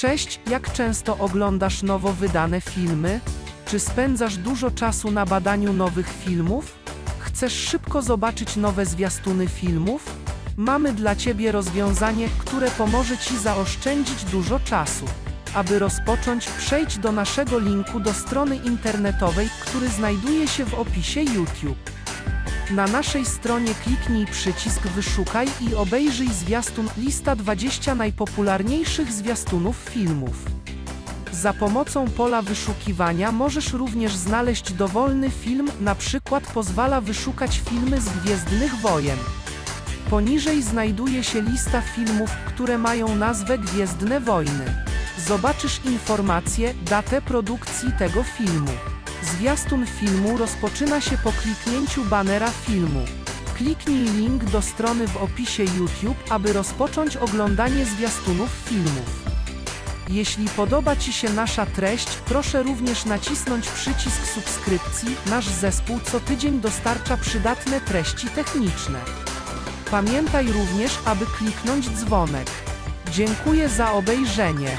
Cześć, jak często oglądasz nowo wydane filmy? Czy spędzasz dużo czasu na badaniu nowych filmów? Chcesz szybko zobaczyć nowe zwiastuny filmów? Mamy dla Ciebie rozwiązanie, które pomoże Ci zaoszczędzić dużo czasu. Aby rozpocząć, przejdź do naszego linku do strony internetowej, który znajduje się w opisie YouTube. Na naszej stronie kliknij przycisk Wyszukaj i obejrzyj zwiastun Lista 20 najpopularniejszych zwiastunów filmów. Za pomocą pola wyszukiwania możesz również znaleźć dowolny film, na przykład pozwala wyszukać filmy z Gwiezdnych Wojen. Poniżej znajduje się lista filmów, które mają nazwę Gwiezdne Wojny. Zobaczysz informacje, datę produkcji tego filmu. Zwiastun filmu rozpoczyna się po kliknięciu banera filmu. Kliknij link do strony w opisie YouTube, aby rozpocząć oglądanie zwiastunów filmów. Jeśli podoba Ci się nasza treść, proszę również nacisnąć przycisk subskrypcji. Nasz zespół co tydzień dostarcza przydatne treści techniczne. Pamiętaj również, aby kliknąć dzwonek. Dziękuję za obejrzenie.